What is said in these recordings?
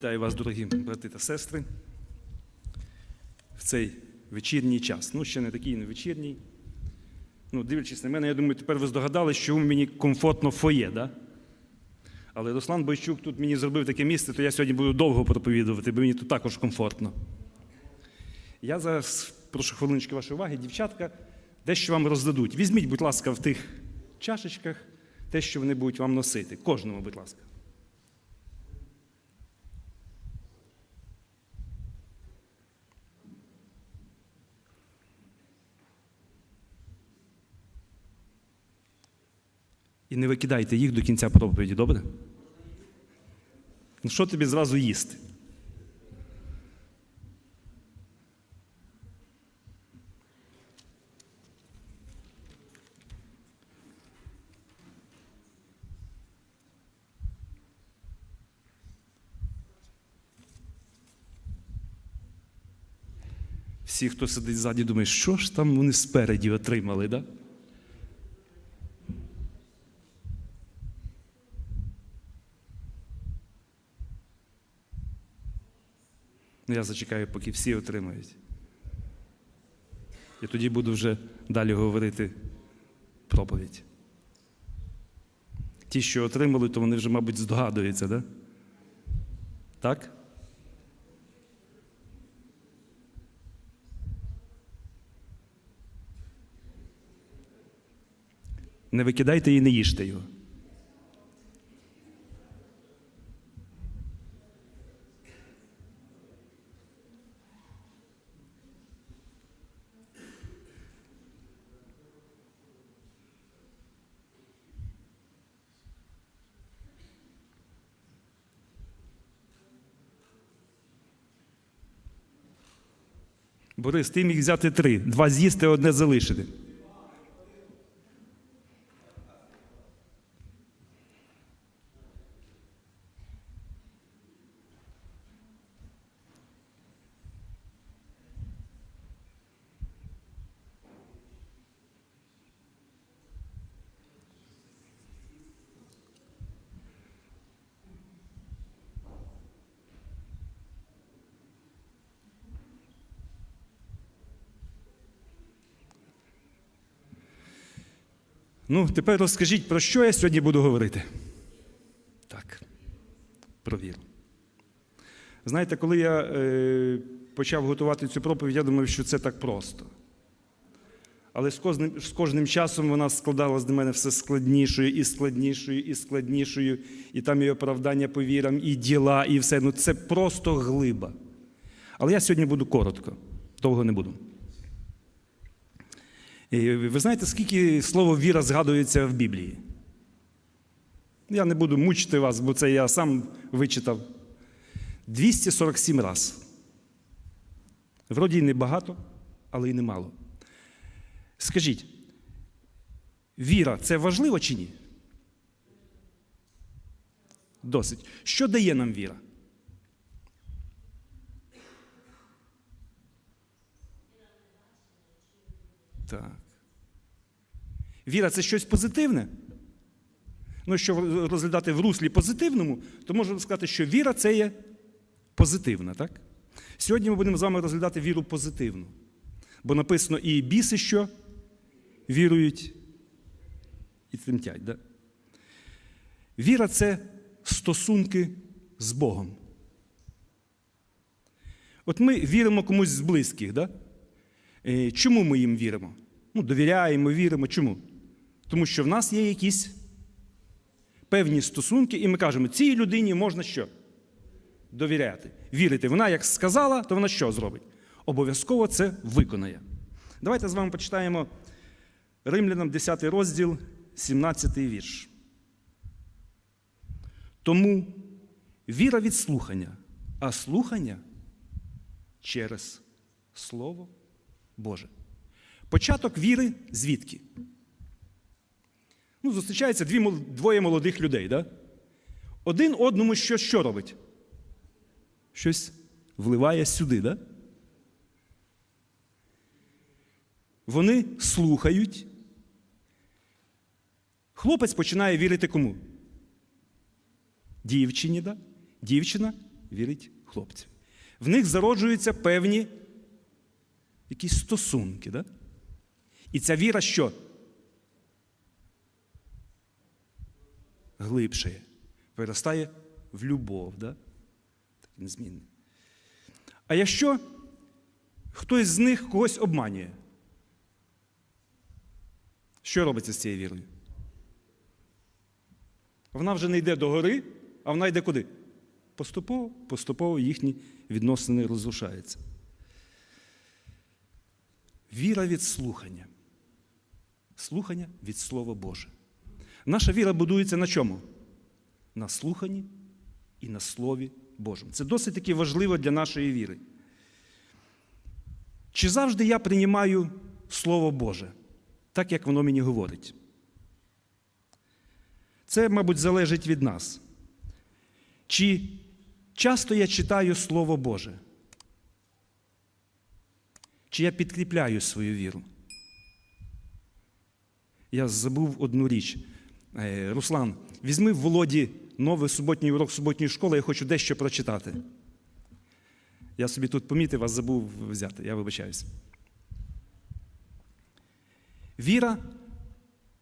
Вітаю вас, дорогі брати та сестри, в цей вечірній час. Ну, ще не такий не вечірній. Ну, дивлячись на мене, я думаю, тепер ви здогадалися, що мені комфортно фоє, да? Але Руслан Бойчук тут мені зробив таке місце, то я сьогодні буду довго проповідувати, бо мені тут також комфортно. Я зараз прошу хвилиночки вашої уваги, дівчатка, дещо вам роздадуть. Візьміть, будь ласка, в тих чашечках те, що вони будуть вам носити. Кожному, будь ласка. І не викидайте їх до кінця проповіді, добре? Ну що тобі зразу їсти? Всі, хто сидить ззаді, думають, що ж там вони спереді отримали, да? Ну, я зачекаю, поки всі отримають. І тоді буду вже далі говорити проповідь. Ті, що отримали, то вони вже, мабуть, здогадуються, да? так? Не викидайте і не їжте його. Борис, ти міг взяти три, два з'їсти, одне залишити. Ну, тепер розкажіть, про що я сьогодні буду говорити? Так, про віру. Знаєте, коли я е, почав готувати цю проповідь, я думав, що це так просто. Але з кожним, з кожним часом вона складалась для мене все складнішою і складнішою, і складнішою, і там і оправдання по вірам, і діла, і все. Ну це просто глиба. Але я сьогодні буду коротко, довго не буду. І Ви знаєте, скільки слово віра згадується в Біблії? Я не буду мучити вас, бо це я сам вичитав. 247 раз. Вроді й небагато, але й немало. Скажіть, віра це важливо чи ні? Досить. Що дає нам віра? Так. Віра це щось позитивне. Ну, якщо розглядати в руслі позитивному, то можна сказати, що віра це є позитивна, так? Сьогодні ми будемо з вами розглядати віру позитивну. Бо написано і біси, що вірують і тремтять. Да? Віра це стосунки з Богом. От ми віримо комусь з близьких. Да? Е, Чому ми їм віримо? Ну, довіряємо, віримо. Чому? Тому що в нас є якісь певні стосунки, і ми кажемо, цій людині можна що? Довіряти. Вірити. Вона як сказала, то вона що зробить? Обов'язково це виконає. Давайте з вами почитаємо Римлянам 10 розділ, 17 вірш. Тому віра від слухання, а слухання через Слово Боже. Початок віри звідки? Ну, Зустрічаються дві, двоє молодих людей. Да? Один одному що, що робить? Щось вливає сюди. Да? Вони слухають. Хлопець починає вірити кому? Дівчині, да? Дівчина вірить хлопців. В них зароджуються певні якісь стосунки. Да? І ця віра що? Глибшає, виростає в любов. Да? Так незмінний. А якщо хтось з них когось обманює, що робиться з цією вірою? Вона вже не йде до гори, а вона йде куди? Поступово, поступово їхні відносини розрушаються. Віра від слухання. Слухання від Слова Боже. Наша віра будується на чому? На слуханні і на Слові Божому. Це досить таки важливо для нашої віри. Чи завжди я приймаю Слово Боже, так як воно мені говорить? Це, мабуть, залежить від нас. Чи часто я читаю Слово Боже? Чи я підкріпляю свою віру? Я забув одну річ. Е, Руслан, візьми в Володі новий суботній урок суботньої школи, я хочу дещо прочитати. Я собі тут помітив, вас забув взяти, я вибачаюсь. Віра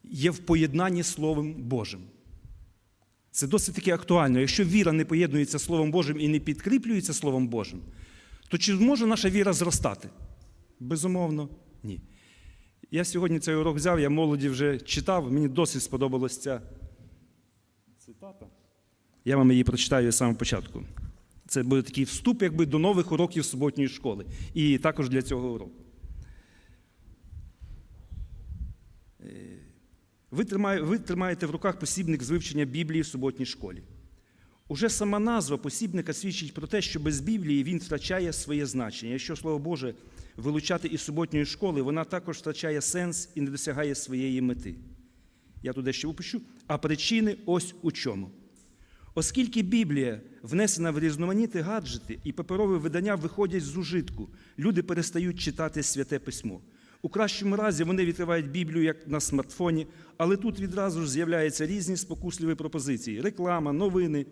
є в поєднанні з Словом Божим. Це досить таки актуально. Якщо віра не поєднується з Словом Божим і не підкріплюється Словом Божим, то чи зможе наша віра зростати? Безумовно, ні. Я сьогодні цей урок взяв, я молоді вже читав, мені досить сподобалася ця цитата. Я вам її прочитаю з самого початку. Це буде такий вступ якби, до нових уроків суботньої школи. І також для цього уроку. Е, Ви тримаєте в руках посібник з вивчення Біблії в суботній школі. Уже сама назва посібника свідчить про те, що без Біблії він втрачає своє значення. Якщо Слово Боже вилучати із суботньої школи, вона також втрачає сенс і не досягає своєї мети. Я туди ще опишу. А причини ось у чому. Оскільки Біблія внесена в різноманітні гаджети і паперові видання виходять з ужитку, люди перестають читати святе письмо. У кращому разі вони відкривають Біблію як на смартфоні, але тут відразу ж з'являються різні спокусливі пропозиції: реклама, новини,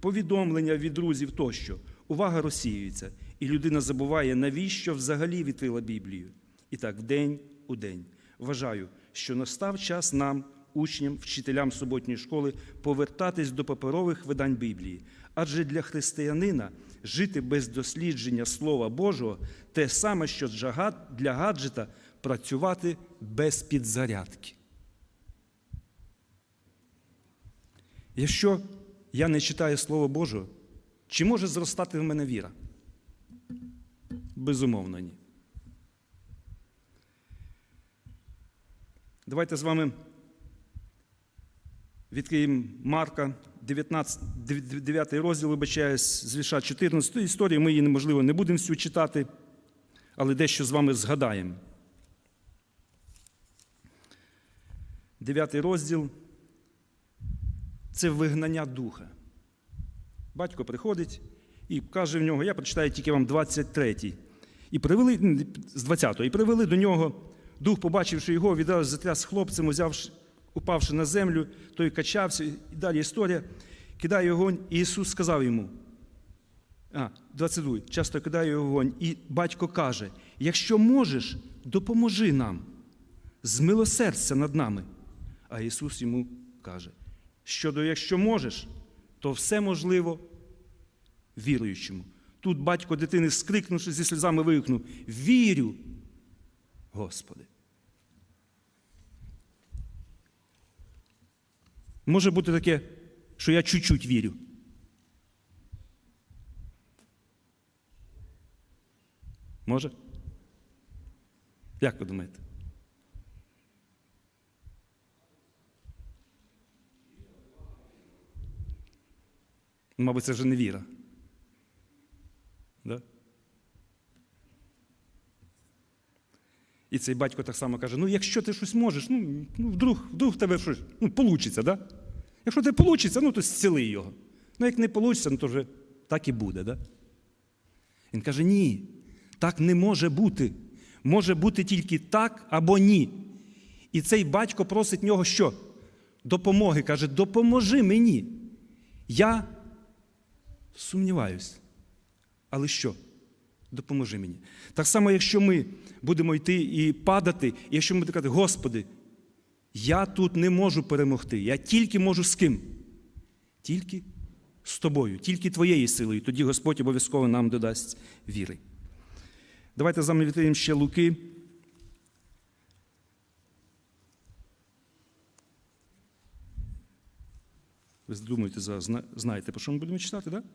повідомлення від друзів тощо. Увага розсіюється, і людина забуває, навіщо взагалі відкрила Біблію. І так, вдень у день. Вважаю, що настав час нам, учням, вчителям суботньої школи, повертатись до паперових видань Біблії. Адже для християнина жити без дослідження Слова Божого те саме, що для гаджета працювати без підзарядки. Якщо я не читаю Слово Боже, чи може зростати в мене віра? Безумовно, ні. Давайте з вами відкриємо Марка, 19, 9 розділ, вибачаюсь, з віша 14 історії. Ми її, неможливо, не будемо всю читати, але дещо з вами згадаємо. Дев'ятий розділ це вигнання духа. Батько приходить і каже в нього, я прочитаю тільки вам 23-й. І привели з 20-го, і привели до нього, дух, побачивши його, відразу затряс хлопцем, узявши, упавши на землю, той качався, і далі історія, кидає огонь, і Ісус сказав йому. А, 22. Часто кидає огонь. І батько каже: якщо можеш, допоможи нам, змилосердься над нами. А Ісус йому каже: щодо якщо можеш, то все можливо віруючому. Тут батько дитини, скрикнувши зі сльозами, вигукнув: Вірю, Господи. Може бути таке, що я чуть-чуть вірю. Може? Як ви думаєте? Мабуть, це вже не віра. Да? І цей батько так само каже: ну, якщо ти щось можеш, ну, ну вдруг вдруг в тебе щось ну, получиться, да? Якщо ти вийде, ну то зціли його. Ну, як не вийде, ну то вже так і буде. Да? Він каже: ні, так не може бути. Може бути тільки так або ні. І цей батько просить нього що? Допомоги. Каже, допоможи мені. Я Сумніваюсь. Але що? Допоможи мені. Так само, якщо ми будемо йти і падати, і якщо ми будемо казати, Господи, я тут не можу перемогти, я тільки можу з ким? Тільки з тобою, тільки твоєю силою. Тоді Господь обов'язково нам додасть віри. Давайте з вами відкриємо ще Луки. Ви думаєте, знаєте, про що ми будемо читати, так? Да?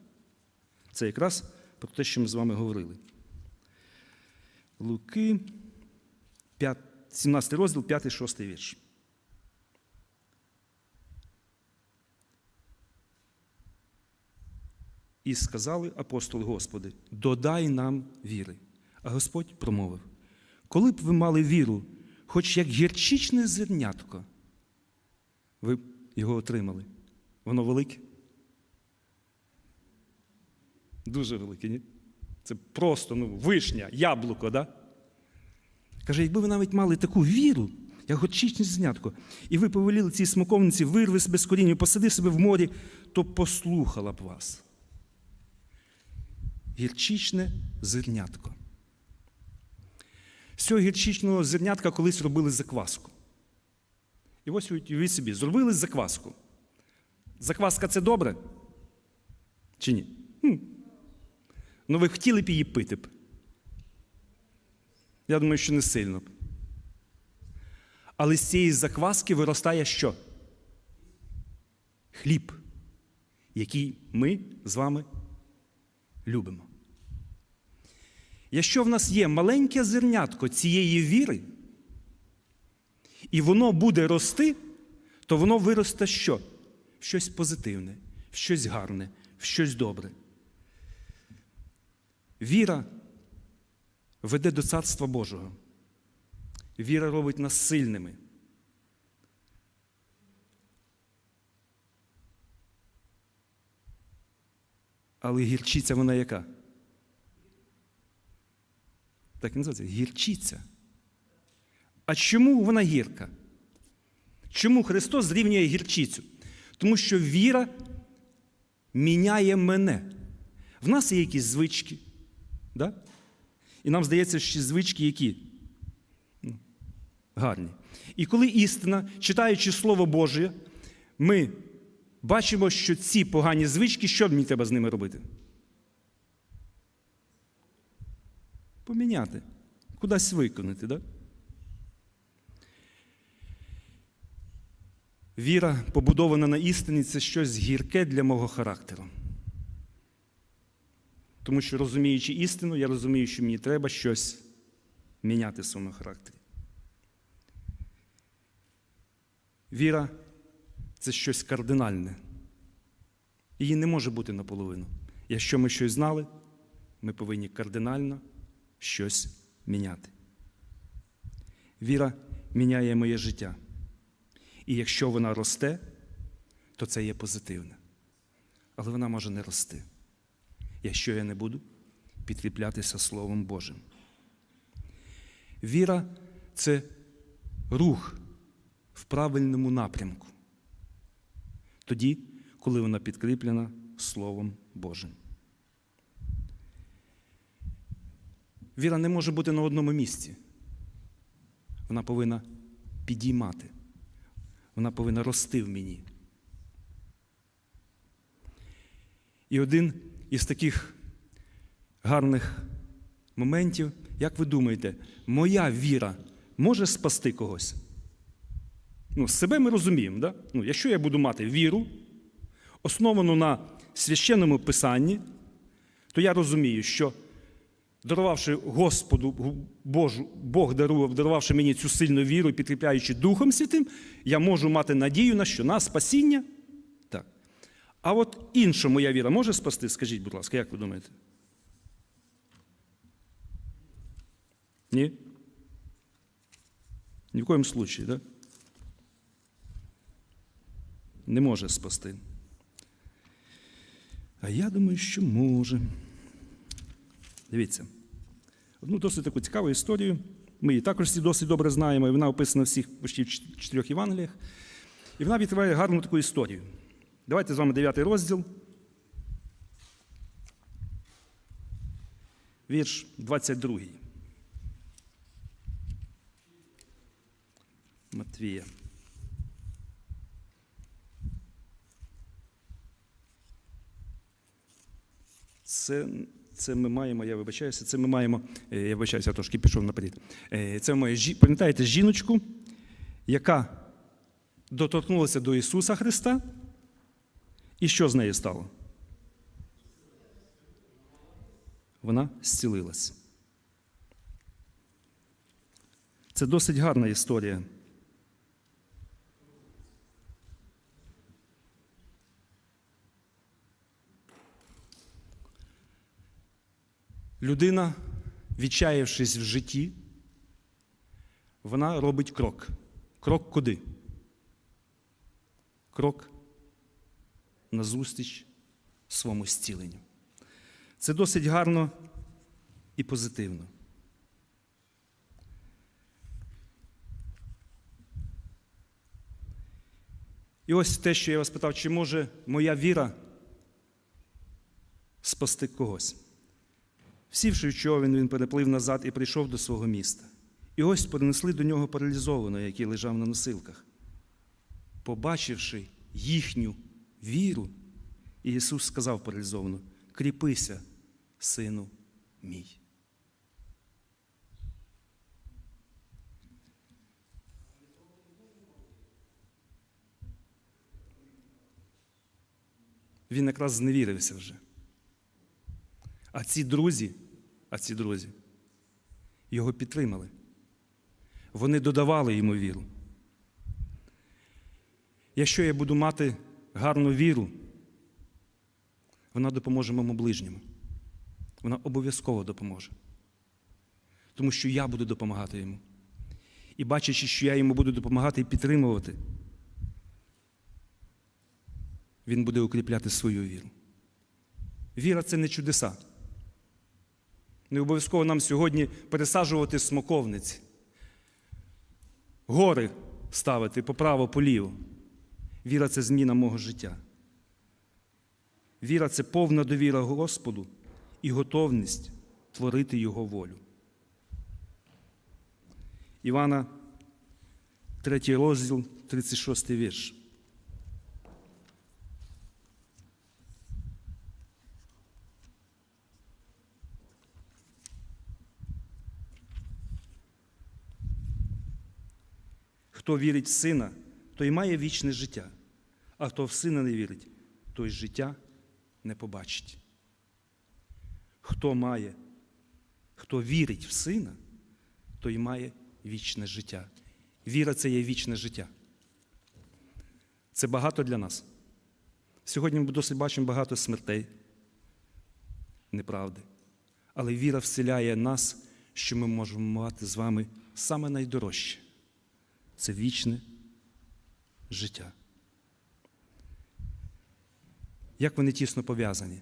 Це якраз про те, що ми з вами говорили. Луки, 5, 17 розділ, 5-6 вірш. І сказали апостоли Господи, додай нам віри. А Господь промовив: коли б ви мали віру, хоч як гірчичне зернятко, ви б його отримали. Воно велике? Дуже велике, ні? Це просто ну, вишня, яблуко, да? Каже, якби ви навіть мали таку віру, як гірчичне зернятко, і ви повеліли цій смоковниці, вирви себе з коріння, посади себе в морі, то послухала б вас гірчичне зернятко. З цього гірчичного зернятка колись робили закваску. І ось уявіть собі, зробили закваску. Закваска це добре? Чи ні? Хм. Ну, ви хотіли б її пити б. Я думаю, що не сильно б. Але з цієї закваски виростає що? Хліб, який ми з вами любимо. Якщо в нас є маленьке зернятко цієї віри, і воно буде рости, то воно виросте що? Щось позитивне, щось гарне, щось добре. Віра веде до Царства Божого. Віра робить нас сильними. Але гірчиця вона яка? Так і називається гірчиця. А чому вона гірка? Чому Христос зрівнює гірчицю? Тому що віра міняє мене. В нас є якісь звички. Да? І нам здається, що звички які? Ну, Гарні. І коли істина, читаючи Слово Боже, ми бачимо, що ці погані звички, що мені треба з ними робити? Поміняти. Кудись виконати, да? Віра, побудована на істині, це щось гірке для мого характеру. Тому що, розуміючи істину, я розумію, що мені треба щось міняти в своєму характері. Віра це щось кардинальне. Її не може бути наполовину. Якщо ми щось знали, ми повинні кардинально щось міняти. Віра міняє моє життя. І якщо вона росте, то це є позитивне. Але вона може не рости, якщо я не буду підкріплятися Словом Божим. Віра це рух в правильному напрямку. Тоді, коли вона підкріплена Словом Божим. Віра не може бути на одному місці. Вона повинна підіймати. Вона повинна рости в мені. І один із таких гарних моментів, як ви думаєте, моя віра може спасти когось? Ну, себе ми розуміємо, да? ну, якщо я буду мати віру, основану на священному писанні, то я розумію, що дарувавши Господу Божу, Бог дарував, дарувавши мені цю сильну віру, підкріпляючи Духом Святим, я можу мати надію на що? На спасіння. А от інша моя віра може спасти? Скажіть, будь ласка, як ви думаєте? Ні? Ні в коєму случаї? Да? Не може спасти. А я думаю, що може. Дивіться, одну досить таку цікаву історію. Ми її також досить добре знаємо, і вона описана в всіх почти в чотирьох Євангеліях. І вона відкриває гарну таку історію. Давайте з вами дев'ятий розділ. вірш 22. Матвія. Це, це ми маємо, я вибачаюся, це ми маємо, е, я вибачаюся, я трошки пішов наперед. Е, Це ми, пам'ятаєте жіночку, яка доторкнулася до Ісуса Христа, і що з нею стало? Вона зцілилась. Це досить гарна історія. Людина, відчаявшись в житті, вона робить крок. Крок куди? Крок назустріч своєму зціленню. Це досить гарно і позитивно. І ось те, що я вас питав, чи може моя віра спасти когось. Сівши човен, він переплив назад і прийшов до свого міста. І ось принесли до нього паралізованого, який лежав на носилках. Побачивши їхню віру, І Ісус сказав паралізовано: кріпися, сину мій. Він якраз зневірився вже. А ці друзі, а ці друзі його підтримали. Вони додавали йому віру. Якщо я буду мати гарну віру, вона допоможе моєму ближньому. Вона обов'язково допоможе. Тому що я буду допомагати йому. І бачачи, що я йому буду допомагати і підтримувати, він буде укріпляти свою віру. Віра це не чудеса. Не обов'язково нам сьогодні пересаджувати смоковниці, гори ставити поправо поліво. Віра це зміна мого життя. Віра це повна довіра Господу і готовність творити Його волю. Івана, 3 розділ, 36 вірш. Хто вірить в сина, той має вічне життя, а хто в сина не вірить, той життя не побачить. Хто має, хто вірить в сина, той має вічне життя. Віра це є вічне життя. Це багато для нас. Сьогодні ми досить бачимо багато смертей, неправди. Але віра вселяє нас, що ми можемо мати з вами саме найдорожче це вічне життя. Як вони тісно пов'язані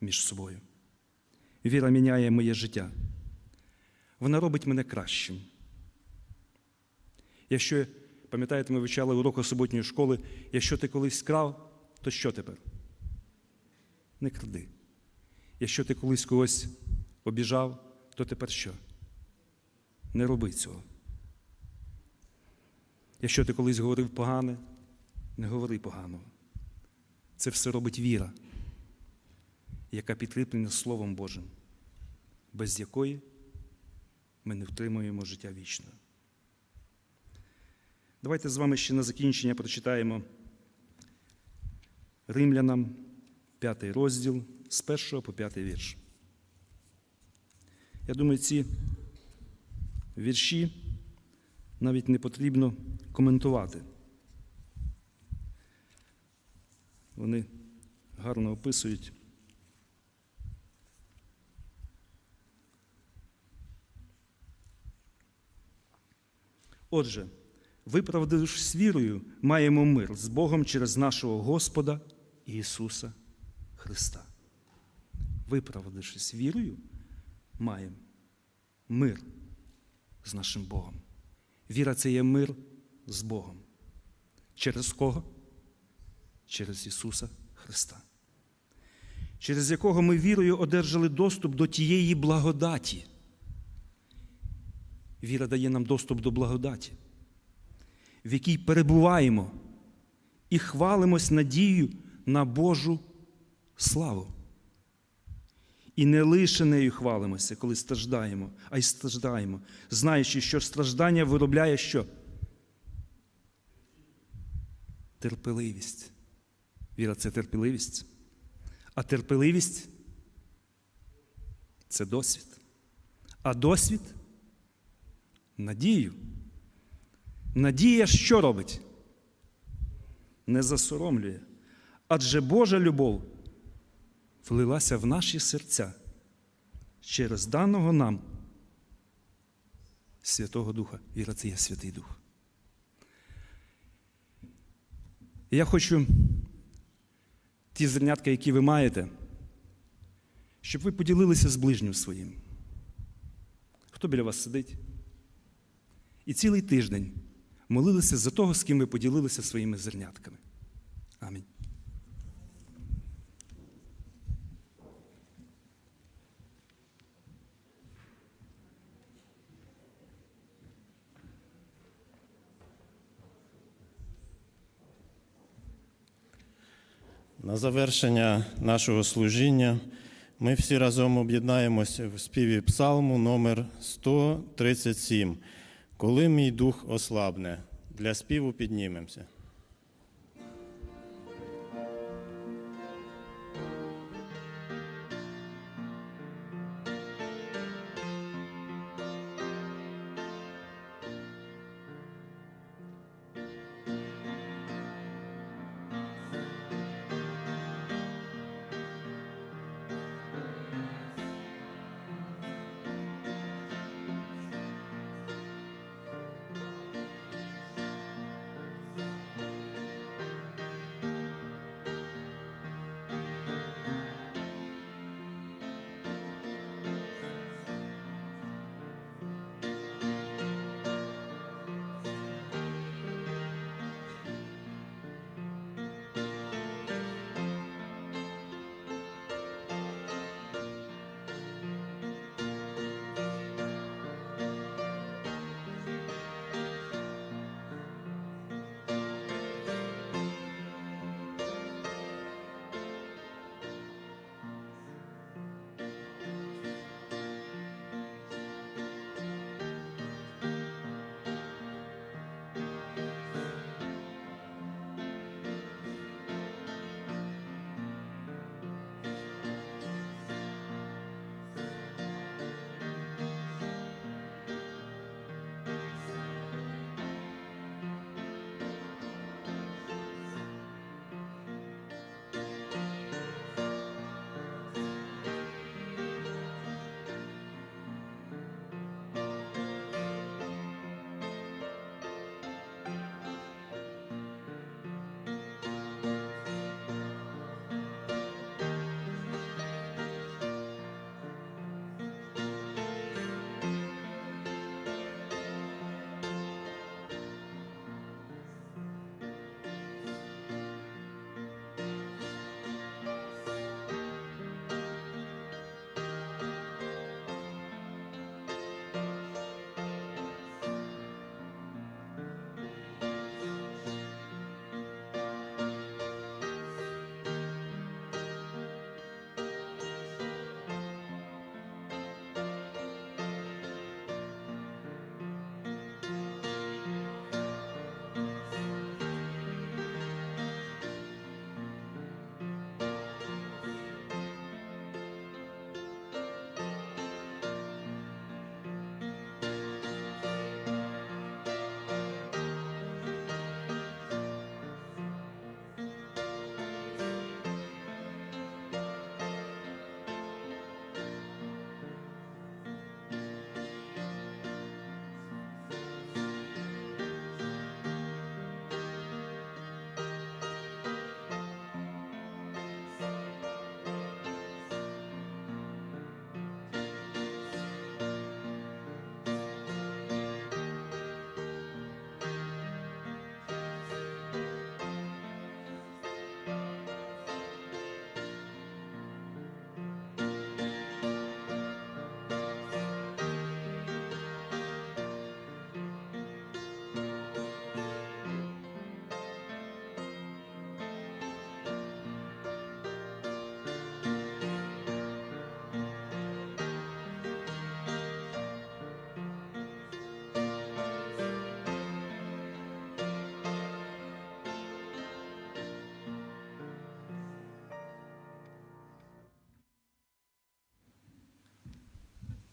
між собою? Віра міняє моє життя. Вона робить мене кращим. Якщо, пам'ятаєте, ми вивчали уроки суботньої школи, якщо ти колись крав, то що тепер? Не кради. Якщо ти колись когось обіжав, то тепер що? Не роби цього. Якщо ти колись говорив погане, не говори поганого. Це все робить віра, яка підкріплена Словом Божим, без якої ми не втримуємо життя вічного. Давайте з вами ще на закінчення прочитаємо Римлянам 5 розділ з 1 по 5 вірш. Я думаю, ці вірші навіть не потрібно коментувати. Вони гарно описують. Отже, виправдавшись вірою, маємо мир з Богом через нашого Господа Ісуса Христа. Виправдавшись вірою, маємо мир з нашим Богом. Віра це є мир з Богом. Через кого? Через Ісуса Христа. через якого ми вірою одержали доступ до тієї благодаті. Віра дає нам доступ до благодаті, в якій перебуваємо і хвалимось надією на Божу славу. І не лише нею хвалимося, коли страждаємо, а й страждаємо, знаючи, що страждання виробляє що? Терпеливість. Віра це терпеливість. А терпеливість це досвід. А досвід надію. Надія що робить? Не засоромлює. Адже Божа любов влилася в наші серця через даного нам Святого Духа. Віра це є Святий Дух. Я хочу ті зернятка, які ви маєте, щоб ви поділилися з ближнім своїм. Хто біля вас сидить? І цілий тиждень молилися за того, з ким ви поділилися своїми зернятками. Амінь. На завершення нашого служіння ми всі разом об'єднаємося в співі псалму номер 137. Коли мій дух ослабне, для співу піднімемося.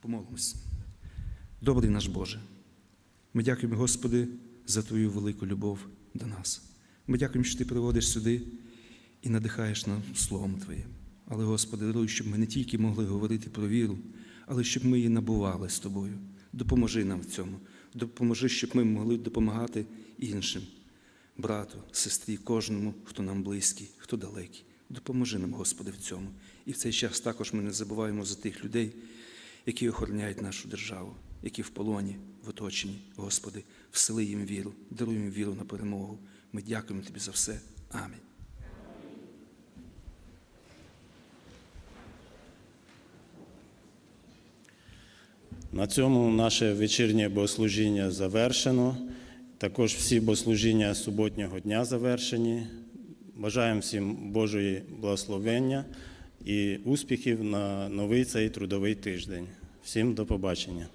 Помолимось. Добрий наш Боже. Ми дякуємо, Господи, за Твою велику любов до нас. Ми дякуємо, що Ти приводиш сюди і надихаєш нам Словом Твоїм. Але, Господи, даруй, щоб ми не тільки могли говорити про віру, але щоб ми її набували з Тобою. Допоможи нам в цьому. Допоможи, щоб ми могли допомагати іншим, брату, сестрі, кожному, хто нам близький, хто далекий. Допоможи нам, Господи, в цьому. І в цей час також ми не забуваємо за тих людей, які охороняють нашу державу, які в полоні, в оточенні. Господи, всили їм віру, даруй їм віру на перемогу. Ми дякуємо Тобі за все. Амінь. На цьому наше вечірнє богослужіння завершено. Також всі богослужіння суботнього дня завершені. Бажаємо всім Божої благословення і успіхів на новий цей трудовий тиждень. Всім до побачення.